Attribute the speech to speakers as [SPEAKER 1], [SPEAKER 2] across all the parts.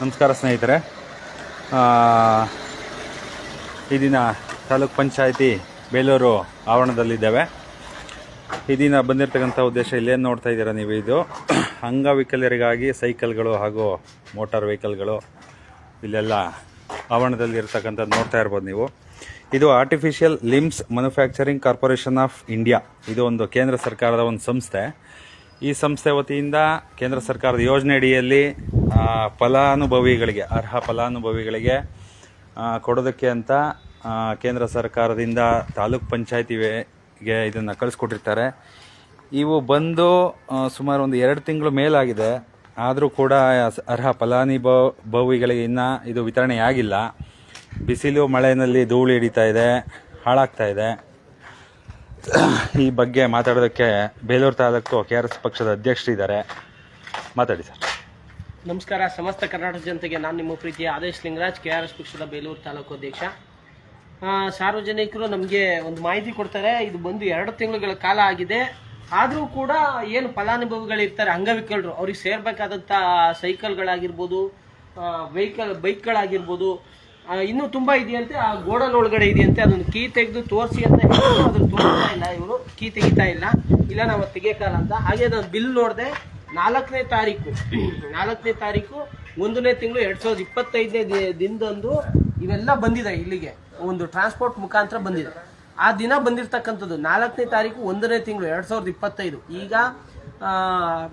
[SPEAKER 1] ನಮಸ್ಕಾರ ಸ್ನೇಹಿತರೆ. ಈ ದಿನ ತಾಲೂಕ್ ಪಂಚಾಯತಿ ಬೇಲೂರು ಆವರಣದಲ್ಲಿದ್ದೇವೆ. ಈ ದಿನ ಬಂದಿರತಕ್ಕಂಥ ಉದ್ದೇಶ ಇಲ್ಲೇನು ನೋಡ್ತಾ ಇದ್ದೀರಾ ನೀವು ಇದು? ಅಂಗವಿಕಲರಿಗಾಗಿ ಸೈಕಲ್ಗಳು ಹಾಗೂ ಮೋಟಾರ್ ವೆಹಿಕಲ್ಗಳು ಇಲ್ಲೆಲ್ಲ ಆವರಣದಲ್ಲಿ ನೋಡ್ತಾ ಇರ್ಬೋದು ನೀವು. ಇದು artificial limbs manufacturing corporation of India. ಇದು ಒಂದು ಕೇಂದ್ರ ಸರ್ಕಾರದ ಒಂದು ಸಂಸ್ಥೆ. ಈ ಸಂಸ್ಥೆ ವತಿಯಿಂದ ಕೇಂದ್ರ ಸರ್ಕಾರದ ಯೋಜನೆ ಅಡಿಯಲ್ಲಿ ಫಲಾನುಭವಿಗಳಿಗೆ, ಅರ್ಹ ಫಲಾನುಭವಿಗಳಿಗೆ ಕೊಡೋದಕ್ಕೆ ಅಂತ ಕೇಂದ್ರ ಸರ್ಕಾರದಿಂದ ತಾಲೂಕ್ ಪಂಚಾಯತಿಗೆ ಇದನ್ನು ಕಳಿಸ್ಕೊಟ್ಟಿರ್ತಾರೆ. ಇವು ಬಂದು ಸುಮಾರು ಒಂದು ಎರಡು ತಿಂಗಳು ಮೇಲಾಗಿದೆ. ಆದರೂ ಕೂಡ ಅರ್ಹ ಫಲಾನುಭವಿಗಳಿಗೆ ಇನ್ನೂ ಇದು ವಿತರಣೆಯಾಗಿಲ್ಲ ಬಿಸಿಲು ಮಳೆಯಲ್ಲಿ ಧೂಳು ಹಿಡಿತಾ ಇದೆ, ಹಾಳಾಗ್ತಾ ಇದೆ. ಈ ಬಗ್ಗೆ ಮಾತಾಡೋದಕ್ಕೆ Belur taluk K R S ಪಕ್ಷದ ಅಧ್ಯಕ್ಷರಿದ್ದಾರೆ. ಮಾತಾಡಿ ಸರ್.
[SPEAKER 2] ನಮಸ್ಕಾರ. ಸಮಸ್ತ ಕರ್ನಾಟಕ ಜನತೆಗೆ ನಾನು ನಿಮ್ಮ ಪ್ರೀತಿಯ Adesh Lingaraj, K R S ಪಕ್ಷದ ಬೇಲೂರು ತಾಲೂಕು ಅಧ್ಯಕ್ಷ. ಸಾರ್ವಜನಿಕರು ನಮಗೆ ಒಂದು ಮಾಹಿತಿ ಕೊಡ್ತಾರೆ. ಇದು ಬಂದು ಎರಡು ತಿಂಗಳುಗಳ ಕಾಲ ಆಗಿದೆ. ಆದರೂ ಕೂಡ ಏನು ಫಲಾನುಭವಿಗಳಿರ್ತಾರೆ, ಅಂಗವಿಕಲರು, ಅವ್ರಿಗೆ ಸೇರ್ಬೇಕಾದಂಥ ಸೈಕಲ್ಗಳಾಗಿರ್ಬೋದು ವೆಹಿಕಲ್, ಬೈಕ್ಗಳಾಗಿರ್ಬೋದು ಇನ್ನೂ ತುಂಬ ಇದೆಯಂತೆ. ಆ ಗೋಡನ್ ಒಳಗಡೆ ಇದೆಯಂತೆ. ಅದನ್ನು ಕೀ ತೆಗೆದು ತೋರಿಸಿ ಅಂತ ಅದನ್ನು ತೋರಿಸ್ತಾ ಇಲ್ಲ ಇವರು. ಕೀ ತೆಗಿತಾ ಇಲ್ಲ. ಇಲ್ಲ, ನಾವು ತೆಗಿಯಕ್ಕಲ್ಲ ಅಂತ. ಹಾಗೆ ನಾನು ಬಿಲ್ ನೋಡಿದೆ. ನಾಲ್ಕನೇ ತಾರೀಕು. ನಾಲ್ಕನೇ ತಾರೀಕು, ಒಂದನೇ ತಿಂಗಳು ಎರಡ್ ಸಾವಿರದ ಇಪ್ಪತ್ತೈದನೇ ದಿನದಂದು ಇವೆಲ್ಲ ಬಂದಿದೆ ಇಲ್ಲಿಗೆ. ಒಂದು ಟ್ರಾನ್ಸ್ಪೋರ್ಟ್ ಮುಖಾಂತರ ಬಂದಿದೆ. ಆ ದಿನ ಬಂದಿರತಕ್ಕಂಥದ್ದು ನಾಲ್ಕನೇ ತಾರೀಕು, ಒಂದನೇ ತಿಂಗಳು ಎರಡ್ ಸಾವಿರದ ಇಪ್ಪತ್ತೈದು. ಈಗ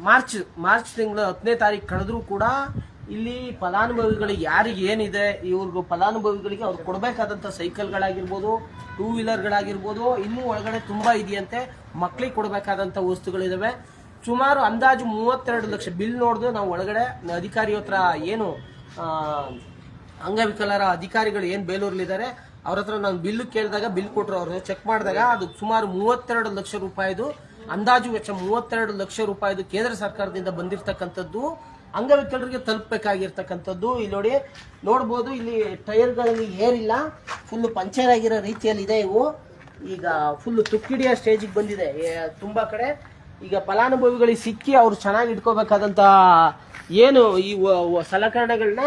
[SPEAKER 2] ಮಾರ್ಚ್ ಮಾರ್ಚ್ ತಿಂಗಳು ಹತ್ತನೇ ತಾರೀಕು ಕಳೆದ್ರೂ ಕೂಡ ಇಲ್ಲಿ ಫಲಾನುಭವಿಗಳಿಗೆ ಯಾರಿಗೆ ಏನಿದೆ, ಇವ್ರಿಗೂ ಫಲಾನುಭವಿಗಳಿಗೆ ಅವ್ರು ಕೊಡಬೇಕಾದಂಥ ಸೈಕಲ್ಗಳಾಗಿರ್ಬೋದು ಟೂ ವೀಲರ್ಗಳಾಗಿರ್ಬೋದು ಇನ್ನೂ ಒಳಗಡೆ ತುಂಬ ಇದೆಯಂತೆ. ಮಕ್ಕಳಿಗೆ ಕೊಡಬೇಕಾದಂಥ ವಸ್ತುಗಳಿದಾವೆ. ಸುಮಾರು ಅಂದಾಜು ಮೂವತ್ತೆರಡು ಲಕ್ಷ ಬಿಲ್ ನೋಡಿದ್ರೆ ನಾವು ಒಳಗಡೆ ಅಧಿಕಾರಿ ಹತ್ರ ಏನು ಅಂಗವಿಕಲರ ಅಧಿಕಾರಿಗಳು ಏನು ಬೇಲೂರಲ್ಲಿದ್ದಾರೆ, ಅವ್ರ ಹತ್ರ ನಾನು ಬಿಲ್ ಕೇಳಿದಾಗ, ಬಿಲ್ ಕೊಟ್ಟರು ಅವರು ಚೆಕ್ ಮಾಡಿದಾಗ ಅದು ಸುಮಾರು ಮೂವತ್ತೆರಡು ಲಕ್ಷ ರೂಪಾಯಿದು ಅಂದಾಜು ವೆಚ್ಚ ಮೂವತ್ತೆರಡು ಲಕ್ಷ ರೂಪಾಯಿದು ಕೇಂದ್ರ ಸರ್ಕಾರದಿಂದ ಬಂದಿರತಕ್ಕಂಥದ್ದು, ಅಂಗವಿಕಲರಿಗೆ ತಲುಪಬೇಕಾಗಿರ್ತಕ್ಕಂಥದ್ದು. ಇಲ್ಲಿ ನೋಡಿ, ನೋಡ್ಬೋದು, ಇಲ್ಲಿ ಟೈರ್ಗಳಲ್ಲಿ ಏರಿಲ್ಲ ಫುಲ್ ಪಂಚರ್ ಆಗಿರೋ ರೀತಿಯಲ್ಲಿ ಇದೆ ಇವು. ಈಗ ಫುಲ್ ತುಕ್ಕಿಡಿಯ ಸ್ಟೇಜಿಗೆ ಬಂದಿದೆ. ತುಂಬಾ ಕಡೆ ಈಗ ಫಲಾನುಭವಿಗಳಿಗೆ ಸಿಕ್ಕಿ ಅವ್ರು ಚೆನ್ನಾಗಿ ಇಟ್ಕೋಬೇಕಾದಂತ ಏನು ಈ ಸಲಕರಣೆಗಳನ್ನ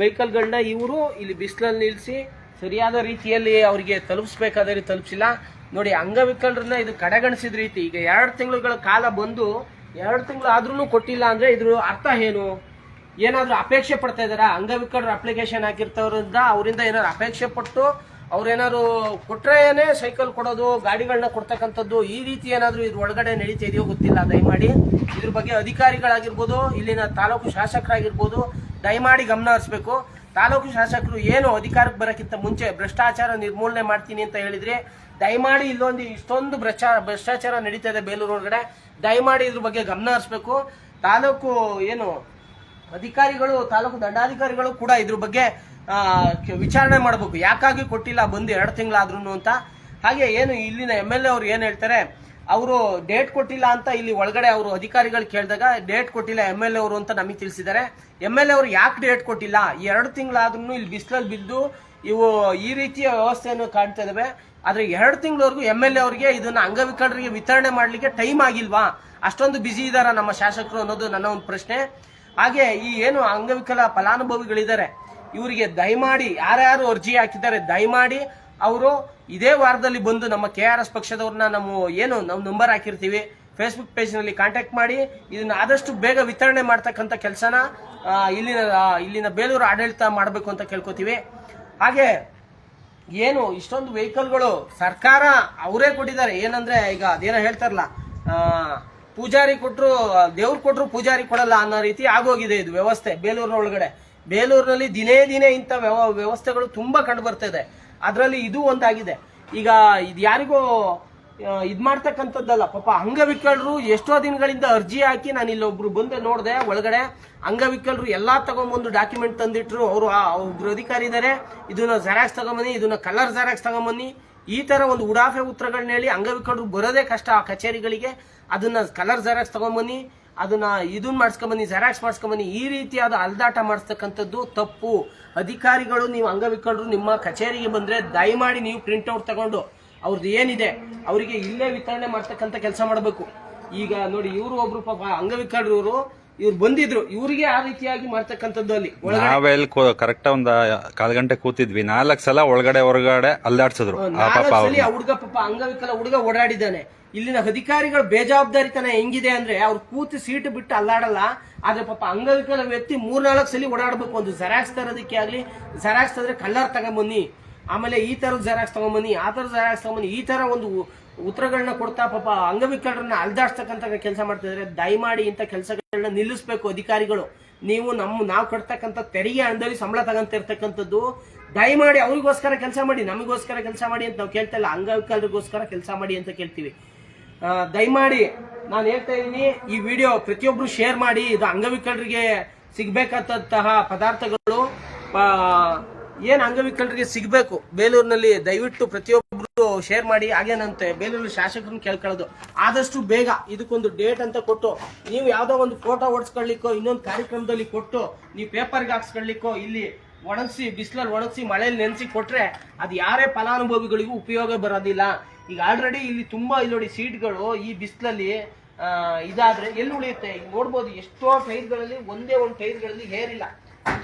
[SPEAKER 2] ವೆಹಿಕಲ್ಗಳನ್ನ ಇವರು ಇಲ್ಲಿ ಬಿಸಿಲಲ್ಲಿ ನಿಲ್ಲಿಸಿ ಸರಿಯಾದ ರೀತಿಯಲ್ಲಿ ಅವರಿಗೆ ತಲುಪಿಸ್ಬೇಕಾದ್ರೆ ತಲುಪಿಸಿಲ್ಲ. ನೋಡಿ, ಅಂಗವಿಕಲರನ್ನ ಇದು ಕಡೆಗಣಿಸಿದ ರೀತಿ, ಈಗ ಎರಡು ತಿಂಗಳುಗಳ ಕಾಲ ಬಂದು ಎರಡು ತಿಂಗಳು ಆದ್ರೂ ಕೊಟ್ಟಿಲ್ಲ ಅಂದ್ರೆ ಇದ್ರ ಅರ್ಥ ಏನು? ಏನಾದ್ರೂ ಅಪೇಕ್ಷೆ ಪಡ್ತಾ ಇದಾರ ಅಂಗವಿಕಲರ ಅಪ್ಲಿಕೇಶನ್ ಹಾಕಿರ್ತವ್ರಿಂದ ಅವರಿಂದ ಏನಾದ್ರು ಅಪೇಕ್ಷೆ ಪಟ್ಟು ಅವ್ರೇನಾದ್ರು ಕೊಟ್ರೇನೆ ಸೈಕಲ್ ಕೊಡೋದು ಗಾಡಿಗಳನ್ನ ಕೊಡ್ತಕ್ಕಂಥದ್ದು, ಈ ರೀತಿ ಏನಾದರೂ ಇದ್ರ ಒಳಗಡೆ ನಡೀತಾ ಇದೆಯೋ ಗೊತ್ತಿಲ್ಲ ದಯಮಾಡಿ ಇದ್ರ ಬಗ್ಗೆ ಅಧಿಕಾರಿಗಳಾಗಿರ್ಬೋದು, ಇಲ್ಲಿನ ತಾಲೂಕು ಶಾಸಕರಾಗಿರ್ಬೋದು, ದಯಮಾಡಿ ಗಮನ ಹರಿಸ್ಬೇಕು. ತಾಲೂಕು ಶಾಸಕರು ಏನು ಅಧಿಕಾರಕ್ಕೆ ಬರೋಕ್ಕಿಂತ ಮುಂಚೆ ಭ್ರಷ್ಟಾಚಾರ ನಿರ್ಮೂಲನೆ ಮಾಡ್ತೀನಿ ಅಂತ ಹೇಳಿದ್ರೆ, ದಯಮಾಡಿ ಇಲ್ಲೊಂದು ಇಷ್ಟೊಂದು ಭ್ರಷ್ಟಾ ಭ್ರಷ್ಟಾಚಾರ ನಡೀತಾ ಇದೆ ಬೇಲೂರು ಒಳಗಡೆ ದಯಮಾಡಿ ಇದ್ರ ಬಗ್ಗೆ ಗಮನ ಹರಿಸ್ಬೇಕು. ತಾಲೂಕು ಏನು ಅಧಿಕಾರಿಗಳು, ತಾಲೂಕು ದಂಡಾಧಿಕಾರಿಗಳು ಕೂಡ ಇದ್ರ ಬಗ್ಗೆ ವಿಚಾರಣೆ ಮಾಡಬೇಕು. ಯಾಕಾಗಿ ಕೊಟ್ಟಿಲ್ಲ ಬಂದು ಎರಡು ತಿಂಗಳಾದ್ರೂ ಅಂತ. ಹಾಗೆ ಏನು ಇಲ್ಲಿನ ಎಂ ಎಲ್ ಎ ಅವ್ರು ಏನು ಹೇಳ್ತಾರೆ, ಅವರು ಡೇಟ್ ಕೊಟ್ಟಿಲ್ಲ ಅಂತ ಇಲ್ಲಿ ಒಳಗಡೆ ಅವರು ಅಧಿಕಾರಿಗಳು ಕೇಳಿದಾಗ ಡೇಟ್ ಕೊಟ್ಟಿಲ್ಲ ಎಂ ಎಲ್ ಎ ಅವರು ಅಂತ ನಮಗೆ ತಿಳಿಸಿದ್ದಾರೆ. ಎಂ ಎಲ್ ಎ ಅವರು ಯಾಕೆ ಡೇಟ್ ಕೊಟ್ಟಿಲ್ಲ? ಎರಡು ತಿಂಗಳಾದ್ರೂ ಇಲ್ಲಿ ಬಿಸಿಲಲ್ಲಿ ಬಿದ್ದು ಇವು ಈ ರೀತಿಯ ವ್ಯವಸ್ಥೆಯನ್ನು ಕಾಣ್ತಾ ಇದ್ದಾವೆ ಆದರೆ ಎರಡು ತಿಂಗಳವರೆಗೂ ಎಂ ಎಲ್ ಎ ಅವರಿಗೆ ಇದನ್ನು ಅಂಗವಿಕಲರಿಗೆ ವಿತರಣೆ ಮಾಡಲಿಕ್ಕೆ ಟೈಮ್ ಆಗಿಲ್ವಾ? ಅಷ್ಟೊಂದು ಬ್ಯುಸಿ ಇದ್ದಾರಾ ನಮ್ಮ ಶಾಸಕರು ಅನ್ನೋದು ನನ್ನ ಒಂದು ಪ್ರಶ್ನೆ. ಹಾಗೆ ಈ ಏನು ಅಂಗವಿಕಲ ಫಲಾನುಭವಿಗಳಿದ್ದಾರೆ, ಇವರಿಗೆ ದಯಮಾಡಿ, ಯಾರ್ಯಾರು ಅರ್ಜಿ ಹಾಕಿದ್ದಾರೆ, ದಯಮಾಡಿ ಅವರು ಇದೇ ವಾರದಲ್ಲಿ ಬಂದು ನಮ್ಮ ಕೆ ಆರ್ ಎಸ್ ಪಕ್ಷದವ್ರನ್ನ ನಾವು ಏನು ನಾವು ನಂಬರ್ ಹಾಕಿರ್ತೀವಿ ಫೇಸ್ಬುಕ್ ಪೇಜ್ನಲ್ಲಿ ಕಾಂಟ್ಯಾಕ್ಟ್ ಮಾಡಿ, ಇದನ್ನ ಆದಷ್ಟು ಬೇಗ ವಿತರಣೆ ಮಾಡ್ತಕ್ಕಂಥ ಕೆಲಸನ ಇಲ್ಲಿನ ಇಲ್ಲಿನ ಬೇಲೂರು ಆಡಳಿತ ಮಾಡಬೇಕು ಅಂತ ಕೇಳ್ಕೊತೀವಿ. ಹಾಗೆ ಏನು ಇಷ್ಟೊಂದು ವೆಹಿಕಲ್ಗಳು ಸರ್ಕಾರ ಅವರೇ ಕೊಟ್ಟಿದ್ದಾರೆ, ಏನಂದ್ರೆ ಈಗ ಅದೇನೋ ಹೇಳ್ತಾರಲ್ಲ ಪೂಜಾರಿ ಕೊಟ್ಟರು ದೇವ್ರು ಕೊಟ್ಟರು ಪೂಜಾರಿ ಕೊಡಲ್ಲ ಅನ್ನೋ ರೀತಿ ಆಗೋಗಿದೆ ಇದು ವ್ಯವಸ್ಥೆ ಬೇಲೂರಿನ ಒಳಗಡೆ. ಬೇಲೂರಿನಲ್ಲಿ ದಿನೇ ದಿನೇ ಇಂಥ ವ್ಯವ, ವ್ಯವಸ್ಥೆಗಳು ತುಂಬ ಕಂಡು ಇದೆ. ಅದರಲ್ಲಿ ಇದು ಒಂದಾಗಿದೆ. ಈಗ ಇದು ಯಾರಿಗೂ ಇದು ಇದ್ ಮಾಡ್ತಕ್ಕಂಥದ್ದಲ್ಲ, ಪಾಪ ಅಂಗವಿಕಲರು ಎಷ್ಟೋ ದಿನಗಳಿಂದ ಅರ್ಜಿ ಹಾಕಿ ನಾನು ಇಲ್ಲೊಬ್ರು ಬಂದೆ ನೋಡಿದೆ, ಒಳಗಡೆ ಅಂಗವಿಕಲರು ಎಲ್ಲ ತಗೊಂಬಂದು ಡಾಕ್ಯುಮೆಂಟ್ ತಂದಿಟ್ರು, ಅವರು ಒಬ್ರು ಅಧಿಕಾರಿ ಇದ್ದಾರೆ ಇದನ್ನ ಜೆರಾಕ್ಸ್ ತಗೊಂಬನ್ನಿ, ಇದನ್ನ ಕಲರ್ ಜೆರಾಕ್ಸ್ ತಗೊಂಬನ್ನಿ. ಈ ತರ ಒಂದು ಉಡಾಫೆ ಉತ್ತರಗಳನ್ನ ಹೇಳಿ ಅಂಗವಿಕಲರು ಬರೋದೇ ಕಷ್ಟ ಆ ಕಚೇರಿಗಳಿಗೆ. ಅದನ್ನ ಕಲರ್ ಜೆರಾಕ್ಸ್ ತಗೊಂಬನ್ನಿ, ಅದನ್ನ ಇದನ್ನ ಮಾಡಿಸ್ಕೊಂಬನ್ನಿ ಜೆರಾಕ್ಸ್ ಮಾಡಿಸ್ಕೊಂಬನ್ನಿ, ಈ ರೀತಿಯಾದ ಅಲ್ದಾಟ ಮಾಡಿಸ್ತಕ್ಕಂಥದ್ದು ತಪ್ಪು. ಅಧಿಕಾರಿಗಳು, ನೀವು ಅಂಗವಿಕಲರು ನಿಮ್ಮ ಕಚೇರಿಗೆ ಬಂದ್ರೆ ದಯಮಾಡಿ ನೀವು ಪ್ರಿಂಟ್ಔಟ್ ತಗೊಂಡು ಅವ್ರದ್ದು ಏನಿದೆ, ಅವರಿಗೆ ಇಲ್ಲೇ ವಿತರಣೆ ಮಾಡ್ತಕ್ಕಂಥ ಕೆಲಸ ಮಾಡಬೇಕು. ಈಗ ನೋಡಿ, ಇವರು ಒಬ್ರು ಪಾಪ ಅಂಗವಿಕಲರು ಇವರು ಬಂದಿದ್ರು ಇವ್ರಿಗೆ ಆ ರೀತಿಯಾಗಿ ಮಾಡ್ತಕ್ಕಂಥದ್ದು ಅಲ್ಲಿ. ನಾವೇ
[SPEAKER 1] ನಾವೆಲ್ಲಿ ಕರೆಕ್ಟ್ ಒಂದ್ ಕಾಲ್ ಗಂಟೆ ಕೂತಿದ್ವಿ. ನಾಲ್ಕು ಸಲ ಒಳಗಡೆ ಹೊರಗಡೆ ಅಲ್ಲಾಡ್ಸಿದ್ರು ಆ
[SPEAKER 2] ಹುಡುಗ ಪಾಪ ಅಂಗವಿಕಲ ಹುಡುಗ ಓಡಾಡಿದ್ದಾನೆ. ಇಲ್ಲಿನ ಅಧಿಕಾರಿಗಳ ಬೇಜವಾಬ್ದಾರಿತನ ಹೆಂಗಿದೆ ಅಂದ್ರೆ ಅವ್ರು ಕೂತು ಸೀಟ್ ಬಿಟ್ಟು ಅಲ್ಲಾಡಲ್ಲ ಆದ್ರೆ ಪಾಪ ಅಂಗವಿಕಲ ವ್ಯಕ್ತಿ ಮೂರ್ನಾಲ್ಕು ಸಲ ಓಡಾಡ್ಬೇಕು ಒಂದು ಜೆರಾಕ್ಸ್ ತರೋದಕ್ಕೆ ಆಗ್ಲಿ ಜೆರಾಕ್ಸ್ ತಂದ್ರೆ ಕಲ್ಲರ್ ತಗೊಂಬನ್ನಿ. ಆಮೇಲೆ ಈ ತರದ ಜೆರಾಕ್ಸ್ ತಗೊಂಬನ್ನಿ ಆ ತರದ ಜೆರಾಕ್ಸ್ ತಗೊಂಬನ್ನಿ ಈ ತರ ಒಂದು ಉತ್ತರಗಳನ್ನ ಕೊಡ್ತಾ ಪಾಪ ಅಂಗವಿಕಲರನ್ನ ಅಲ್ದಾಡ್ಸ್ತಕ್ಕಂಥ ಕೆಲಸ ಮಾಡ್ತಿದ್ರೆ ದಯಮಾಡಿ ಇಂಥ ಕೆಲಸಗಳನ್ನ ನಿಲ್ಲಿಸ್ಬೇಕು ಅಧಿಕಾರಿಗಳು. ನೀವು ನಮ್ಮ ನಾವು ಕಟ್ತಕ್ಕಂಥ ತೆರಿಗೆ ಹಣದಲ್ಲಿ ಸಂಬಳ ತಗೊಂತಿರ್ತಕ್ಕಂಥದ್ದು ದಯಮಾಡಿ ಅವ್ರಿಗೋಸ್ಕರ ಕೆಲಸ ಮಾಡಿ, ನಮಗೋಸ್ಕರ ಕೆಲಸ ಮಾಡಿ ಅಂತ ನಾವು ಕೇಳ್ತಾ ಇಲ್ಲ. ಅಂಗವಿಕಲರಿಗೋಸ್ಕರ ಕೆಲಸ ಮಾಡಿ ಅಂತ ಕೇಳ್ತೀವಿ. ದಯಮಾಡಿ ನಾನು ಹೇಳ್ತಾ ಇದ್ದೀನಿ, ಈ ವಿಡಿಯೋ ಪ್ರತಿಯೊಬ್ಬರು ಶೇರ್ ಮಾಡಿ, ಇದು ಅಂಗವಿಕಲರಿಗೆ ಸಿಗ್ಬೇಕಾದಂತಹ ಪದಾರ್ಥಗಳು. ಏನ್ ಅಂಗವಿಕಲರಿಗೆ ಸಿಗಬೇಕು? ಬೇಲೂರಿನಲ್ಲಿ ದಯವಿಟ್ಟು ಪ್ರತಿಯೊಬ್ಬರು ಶೇರ್ ಮಾಡಿ. ಹಾಗೇನಂತೆ ಬೇಲೂರು ಶಾಸಕರನ್ನ ಕೇಳ್ಕೊಳ್ಳೋದು. ಆದಷ್ಟು ಬೇಗ ಇದಕ್ಕೊಂದು ಡೇಟ್ ಅಂತ ಕೊಟ್ಟು, ನೀವು ಯಾವುದೋ ಒಂದು ಫೋಟೋ ಓಡಿಸ್ಕೊಳ್ಳಿಕ್ಕೋ ಇನ್ನೊಂದು ಕಾರ್ಯಕ್ರಮದಲ್ಲಿ ಕೊಟ್ಟು, ನೀವು ಪೇಪರ್ಗೆ ಹಾಕ್ಸ್ಕೊಳ್ಳಿಕ್ಕೋ, ಇಲ್ಲಿ ಒಣಗಿಸಿ, ಬಿಸಿಲಲ್ಲಿ ಒಣಗಿಸಿ, ಮಳೆಯಲ್ಲಿ ನೆನೆಸಿ ಕೊಟ್ರೆ ಅದು ಯಾರೇ ಫಲಾನುಭವಿಗಳಿಗೂ ಉಪಯೋಗ ಬರೋದಿಲ್ಲ. ಈಗ ಆಲ್ರೆಡಿ ಇಲ್ಲಿ ತುಂಬ ಇಲ್ಲಿ ನೋಡಿ ಸೀಟ್ಗಳು ಈ ಬಿಸಿಲಲ್ಲಿ ಇದಾದ್ರೆ ಎಲ್ಲಿ ಉಳಿಯುತ್ತೆ? ಈಗ ನೋಡ್ಬೋದು ಎಷ್ಟೋ ಟೈರ್ಗಳಲ್ಲಿ, ಒಂದೇ ಒಂದು ಟೈರ್ಗಳಲ್ಲಿ ಹೇರಿಲ್ಲ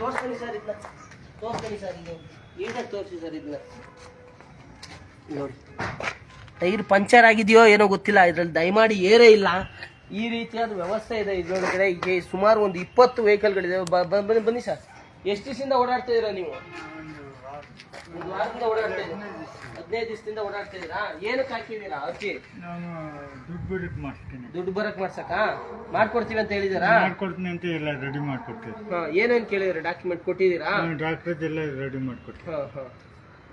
[SPEAKER 2] ತೋರಿಸ್ತೀನಿ ಸರ್ ಇದನ್ನ. ತೋರಿಸ್ತೀನಿ ಸರ್ ಇದು. ತೋರಿಸಿ ಸರ್ ಇದನ್ನ ನೋಡಿ. ಟೈರ್ ಪಂಚರ್ ಆಗಿದೆಯೋ ಏನೋ ಗೊತ್ತಿಲ್ಲ ಇದ್ರಲ್ಲಿ ದಯಮಾಡಿ ಏರೇ ಇಲ್ಲ. ಈ ರೀತಿಯಾದ ವ್ಯವಸ್ಥೆ ಇದೆ ಇದ್ರೊಳಗಡೆ ಈಗ ಸುಮಾರು ಒಂದು ಇಪ್ಪತ್ತು ವೆಹಿಕಲ್ಗಳಿದೆ. ಬನ್ನಿ ಬನ್ನಿ ಸರ್. ಎಷ್ಟು ದಿವಸದಿಂದ ಓಡಾಡ್ತಾ ಇದ್ದೀರಾ ನೀವು? ಒಂದು ವಾರದಿಂದ ಓಡಾಡ್ತಾ ಇದ್ದೀರಾ? ಹದಿನೈದು ದಿವಸದಿಂದ ಓಡಾಡ್ತಾ ಇದ್ದೀರಾ ಏನಕ್ಕೆ ಹಾಕಿದ್ದೀರಾ ಅರ್ಜಿ?
[SPEAKER 3] ನಾನು ದುಡ್ಡು ಬಿಡಕ್ಕೆ ಮಾಡ್ತೀನಿ.
[SPEAKER 2] ದುಡ್ಡು ಬರಕ್ ಮಾಡ್ಸಕ ಮಾಡ್ಕೊಡ್ತೀವಿ ಅಂತ ಹೇಳಿದಿರಾ
[SPEAKER 3] ಮಾಡ್ಕೊಡ್ತೀನಿ ಅಂತ ಎಲ್ಲ ರೆಡಿ ಮಾಡ್ಕೊಡ್ತೀನಿ.
[SPEAKER 2] ಹಾ ಏನೇನ್ ಕೇಳಿದ್ರಿ ಡಾಕ್ಯುಮೆಂಟ್ ಕೊಟ್ಟಿದ್ದೀರಾ?
[SPEAKER 3] ಡಾಕ್ಟರ್ ಎಲ್ಲ ರೆಡಿ ಮಾಡ್ಕೊಡ್ತೀನಿ.
[SPEAKER 2] ಹಾ ಹಾ.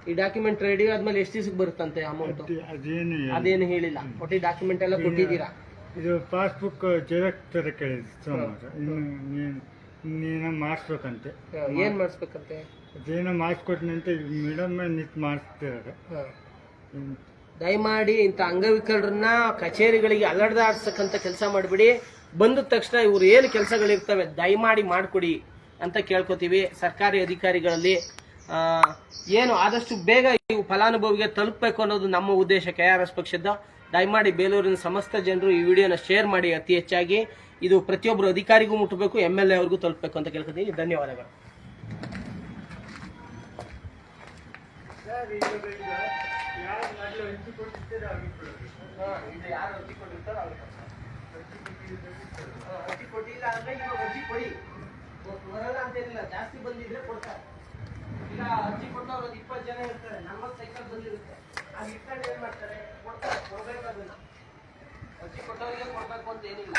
[SPEAKER 2] ಈ ಡಾಕ್ಯುಮೆಂಟ್ ರೆಡಿ ಆದ್ಮೇಲೆ ಎಷ್ಟು ದಿವಸಕ್ಕೆ ಬರುತ್ತಂತೆ ಅಮೌಂಟ್
[SPEAKER 3] ಅದ್- ಅದೇನು.
[SPEAKER 2] ಅದೇನು ಹೇಳಿಲ್ಲ. ಒಟ್ಟು ಡಾಕ್ಯುಮೆಂಟ್ ಎಲ್ಲ ಕೊಟ್ಟಿದ್ದೀರಾ?
[SPEAKER 3] ಇದು ಪಾಸ್ಬುಕ್ ಜೆರಾಕ್ಸ್ ತರ ಕೇಳಿದ್ರು ಸೋಮವಾರ. ಇನ್ನು ನೀನು ಮಾಡಿಸ್ಬೇಕಂತೆ.
[SPEAKER 2] ಏನ್ ಮಾಡಿಸ್ಬೇಕಂತೆ?
[SPEAKER 3] ಅದೇನೋ ಮಾಸ್ಕ್ ಅಂತ ಮೇಡಮ್ ನಿಂತು ಮಾಡಿಸ್ತಿದ್ದಾರೆ
[SPEAKER 2] ಹಾ. ದಯಮಾಡಿ ಇಂಥ ಅಂಗವಿಕಲರನ್ನ ಕಚೇರಿಗಳಿಗೆ ಅಲಡ್ದಾಡ್ಸಕ್ಕಂತ ಕೆಲಸ ಮಾಡಿಬಿಡಿ. ಬಂದ ತಕ್ಷಣ ಇವ್ರು ಏನು ಕೆಲಸಗಳಿರ್ತವೆ ದಯಮಾಡಿ ಮಾಡಿಕೊಡಿ ಅಂತ ಕೇಳ್ಕೊತೀವಿ ಸರ್ಕಾರಿ ಅಧಿಕಾರಿಗಳಲ್ಲಿ. ಏನು ಆದಷ್ಟು ಬೇಗ ಇವು ಫಲಾನುಭವಿಗೆ ತಲುಪಬೇಕು ಅನ್ನೋದು ನಮ್ಮ ಉದ್ದೇಶ ಕೆ ಆರ್ ಎಸ್ ಪಕ್ಷದ. ದಯಮಾಡಿ ಬೇಲೂರಿನ ಸಮಸ್ತ ಜನರು ಈ ವಿಡಿಯೋನ ಶೇರ್ ಮಾಡಿ ಅತಿ ಹೆಚ್ಚಾಗಿ. ಇದು ಪ್ರತಿಯೊಬ್ಬರು ಅಧಿಕಾರಿಗೂ ಮುಟ್ಟಬೇಕು, ಎಂ ಎಲ್ ಎ ಅವ್ರಿಗೂ ತಲುಪಬೇಕು ಅಂತ ಕೇಳ್ಕೊತೀವಿ. ಧನ್ಯವಾದಗಳು. ಅರ್ಜಿ ಕೊಟ್ಟಿಲ್ಲ ಅಂದ್ರೆ ಇವಾಗ ಅರ್ಜಿ ಕೊಡಿ. ಜಾಸ್ತಿ ಬಂದಿದ್ರೆ ಕೊಡ್ತಾರೆ. ಈಗ ಅರ್ಜಿ ಕೊಟ್ಟವ್ರು ಒಂದು ಇಪ್ಪತ್ತು ಜನ ಇರ್ತಾರೆ ನಲ್ವತ್ತು ಸೈಕಲ್ ಬಂದಿರುತ್ತೆ. ಅದು ಇಟ್ಕೊಂಡು ಏನ್ ಮಾಡ್ತಾರೆ? ಕೊಡ್ತಾರೆ ಕೊಡ್ಬೇಕು ಅದನ್ನ ಅರ್ಜಿ ಕೊಟ್ಟವ್ರಿಗೆ ಕೊಡ್ಬೇಕು ಅಂತ ಏನಿಲ್ಲ.